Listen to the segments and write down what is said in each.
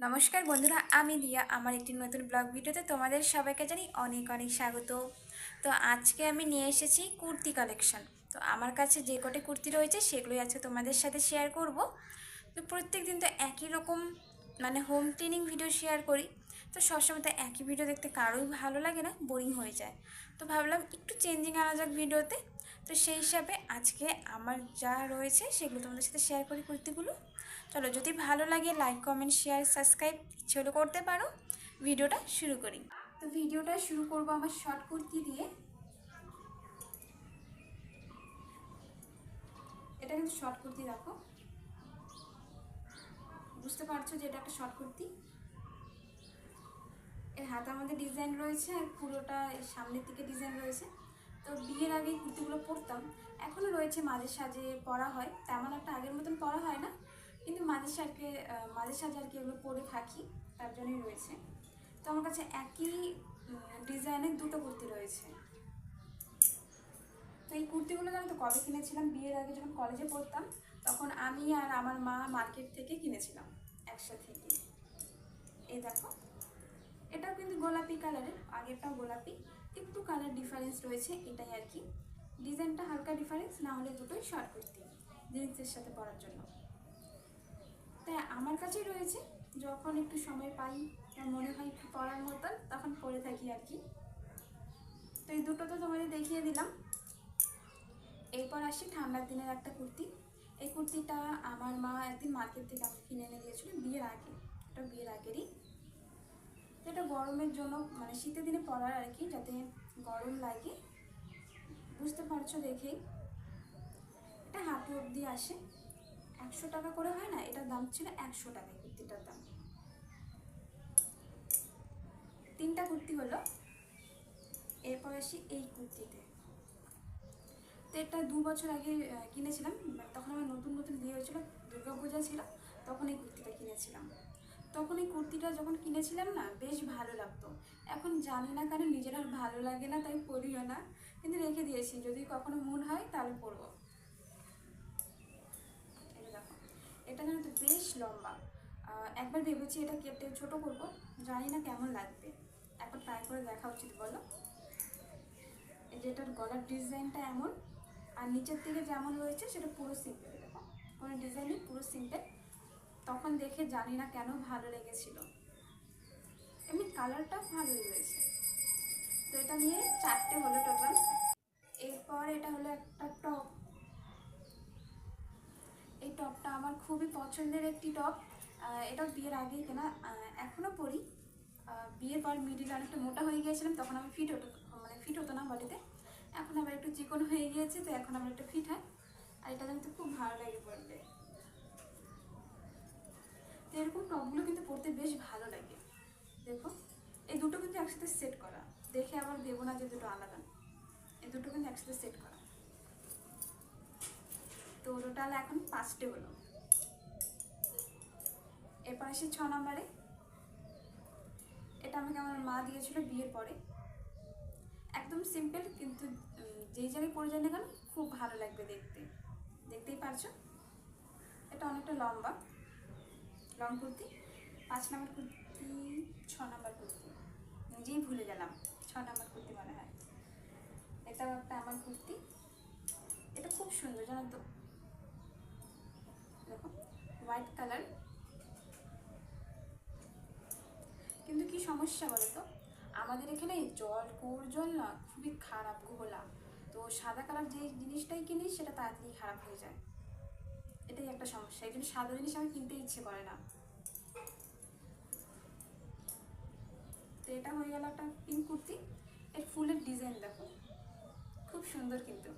নমস্কার বন্ধুরা, আমি দিয়া আমার একটি নতুন ব্লগ ভিডিওতে তোমাদের সবাইকে জানি অনেক অনেক স্বাগত। তো আজকে আমি নিয়ে এসেছি কুর্তি কালেকশন তো আমার কাছে যে কটি কুর্তি রয়েছে সেগুলোই আজকে তোমাদের সাথে শেয়ার করব। তো প্রত্যেক দিন তো একই রকম মানে হোম ট্রেনিং ভিডিও শেয়ার করি। তো সবসময় তো একই ভিডিও দেখতে কারোই ভালো লাগে না বোরিং হয়ে যায়। তো ভাবলাম একটু চেঞ্জিং আনা যাক ভিডিওতে তো সেই হিসাবে আজকে আমার যা রয়েছে সেগুলো তোমাদের সাথে শেয়ার করি কুর্তিগুলো। চলো, যদি ভালো লাগে লাইক কমেন্ট শেয়ার সাবস্ক্রাইব ইচ্ছে করতে পারো। ভিডিওটা শুরু করি। তো ভিডিওটা শুরু করব আমার শর্ট কুর্তি দিয়ে। এটা কিন্তু শর্ট কুর্তি, দেখো। বুঝতে পারছ যে এটা একটা শর্ট কুর্তি? এর হাতার মধ্যে ডিজাইন রয়েছে আর পুরোটা সামনের দিকে ডিজাইন রয়েছে। তো বিয়ের আগে কুর্তিগুলো পরতাম। এখনও রয়েছে মাঝে সাজে পরা হয়, তেমন একটা আগের মতন পরা হয় না। কিন্তু মাঝে সাজকে মাঝে সাজে আর কি এগুলো পরে থাকি, তার জন্যই রয়েছে। তো আমার কাছে একই ডিজাইনের দুটো কুর্তি রয়েছে। তো এই কুর্তিগুলো আমি তো কবে কিনেছিলাম? বিয়ের আগে যখন কলেজে পড়তাম, তখন আমি আর আমার মা মার্কেট থেকে কিনেছিলাম একসাথে এই দেখো, এটাও কিন্তু গোলাপি কালারের, আগেরটাও গোলাপি। একটু কালার ডিফারেন্স রয়েছে, এটাই আর কি। ডিজাইনটা হালকা ডিফারেন্স না হলে দুটোই শর্ট কুর্তি জিন্সের সাথে পরার জন্য। তাই আমার কাছেই রয়েছে, যখন একটু সময় পাই মনে হয় একটু পরার মতন, তখন পরে থাকি আর কি। তো এই দুটো তো তোমাদের দেখিয়ে দিলাম। এরপর আসি ঠান্ডার দিনের একটা কুর্তি। এই কুর্তিটা আমার মা একদিন মার্কেট থেকে কিনে এনে দিয়েছিল, বিয়ের আগে, এটা বিয়ের আগেরই। এটা গরমের জন্য মানে শীতের দিনে পরার আর কি, যাতে গরম লাগে। বুঝতে পারছ দেখেই এটা হাঁটু অবধি আসে। একশো টাকা করে হয় না, এটার দাম ছিল একশো টাকা কুর্তিটার দাম। তিনটা কুর্তি হলো। এরপর আসি এই কুর্তিতে। তো এটা দু বছর আগে কিনেছিলাম তখন আমার নতুন নতুন বিয়ে হয়েছিল দুর্গা পূজা ছিল, তখন এই কুর্তিটা কিনেছিলাম। তখন এই কুর্তিটা যখন কিনেছিলাম না, বেশ ভালো লাগতো। এখন জানি না কারণ নিজের আর ভালো লাগে না, তাই পরিও না। কিন্তু রেখে দিয়েছি, যদি কখনো মন হয় তাহলে পরবো। এটা যেন তো বেশ লম্বা। একবার ভেবেছি এটা কেটে ছোট করব, জানি না কেমন লাগবে। এখন ট্রাই করে দেখা উচিত, বলো। এই যে এটার গলার ডিজাইনটা এমন, আর নিচের দিকে যেমন রয়েছে, সেটা পুরো সিম্পল দেখো। কোনো ডিজাইনই পুরো সিম্পল তখন দেখে জানি না কেন ভালো লেগেছিল। এমনি কালারটাও ভালোই রয়েছে। তো এটা নিয়ে চারটে হলো টোটাল এরপর এটা হলো একটা টপ। এই টপটা আমার খুবই পছন্দের একটি টপ। এটা বিয়ের আগেই কেনা। আহ, এখনও পরি। বিয়ের পর মিডিল অনেকটা মোটা হয়ে গিয়েছিলাম তখন আমি ফিট হতো মানে ফিট হতো না বডিতে। এখন আবার একটু চিকন হয়ে গিয়েছে তো এখন আমার একটু ফিট হয়। আর এটা কিন্তু খুব ভালো লাগে পড়তে এরকম টপগুলো কিন্তু পড়তে বেশ ভালো লাগে। দেখো, এই দুটো কিন্তু একসাথে সেট করা। দেখে আবার দেবো না যে দুটো আলাদা। এই দুটো কিন্তু একসাথে সেট করা। তো টোটাল এখন পাঁচটে হলো এরপর আসি ছ নম্বরে। এটা আমাকে আমার মা দিয়েছিল বিয়ের পরে। একদম সিম্পল কিন্তু যেই জায়গায় পরে যায় না কেন, খুব ভালো লাগবে দেখতে। দেখতেই পারছ? এটা অনেকটা লম্বা। লং কুর্তি, পাঁচ নম্বর কুর্তি, ছ নম্বর কুর্তি। নিজেই ভুলে গেলাম, ছ নম্বর কুর্তি মনে হয়। এটাও একটা আমার কুর্তি। এটা খুব সুন্দর, জানো তো। দেখো হোয়াইট কালার কিন্তু কি সমস্যা বলো তো? আমাদের এখানে জল, কোর, জল না, খুবই খারাপ ঘোলা তো সাদা কালার যে জিনিসটাই কিনি সেটা তাড়াতাড়ি খারাপ হয়ে যায়। এটাই একটা সমস্যা এই জন্য সাদা জিনিস আমার কিনতে ইচ্ছে করে না। তো এটা হয়ে গেল একটা পিঙ্ক কুর্তি। এর ফুলের ডিজাইন দেখো। খুব সুন্দর কিন্তু।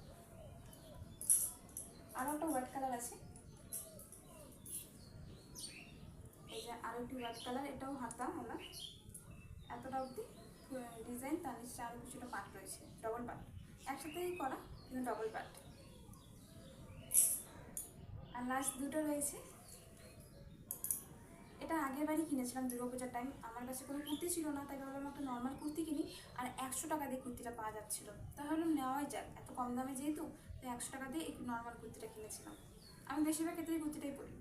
আরও একটা হোয়াইট কালার আছে। এই যে আরও একটি হোয়াইট কালার এটাও হাতা আমার। এতটা অবধি ডিজাইন তার নিচে আরও কিছুটা পাট রয়েছে ডবল পাট একসাথেই করা, কিন্তু ডবল পাট আর লাস্ট দুটো রয়েছে। এটা আগের বারই কিনেছিলাম দুর্গাপূজার টাইম আমার কাছে কোনো কুর্তি ছিল না, তাই ভাবলাম একটা নর্মাল কুর্তি কিনি, আর একশো টাকা দিয়ে কুর্তিটা পাওয়া যাচ্ছিল। তাই ভাবলাম নেওয়াই যাক, এত কম দামে যেহেতু, তাই একশো টাকা দিয়ে এই নর্মাল কুর্তিটা কিনেছিলাম। আমি বেশিরভাগ ক্ষেত্রে কুর্তিটাই পরি।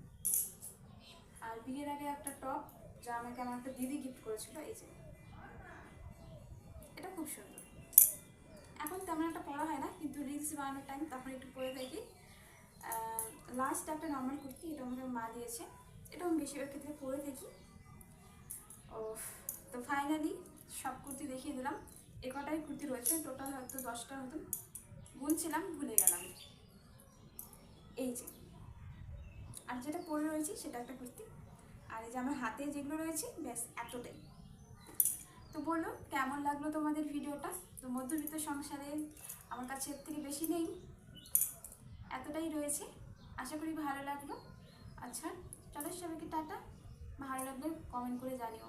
আর বিয়ের আগে একটা টপ যা আমাকে আমার একটা দিদি গিফট করেছিল, এই যে। এটা খুব সুন্দর। এখন তেমন একটা পড়া হয় না, কিন্তু রিলস বানানোর টাইম তখন একটু পরে থাকি লাস্ট একটা নর্মাল কুর্তি, এটা আমাকে মা দিয়েছে। এটা আমি বেশিরভাগ ক্ষেত্রে পরে থাকি। ও তো ফাইনালি সব কুর্তি দেখিয়ে দিলাম। এ কটাই কুর্তি রয়েছে টোটাল হয়তো দশটা হতো গুনছিলাম ভুলে গেলাম। এই যে। আর যেটা পরে রয়েছে, সেটা একটা কুর্তি। আর এই যে আমার হাতে যেগুলো রয়েছে, ব্যাস, এতটাই। তো বলো, কেমন লাগল তোমাদের ভিডিওটা? তো মধ্যবিত্ত সংসারে আমার কাছে এর থেকে বেশি নেই। এতটাই রয়েছে। আশা করি ভালো লাগল। আচ্ছা চলো সবাইকে টাটা। ভালো লাগলে কমেন্ট করে জানিও।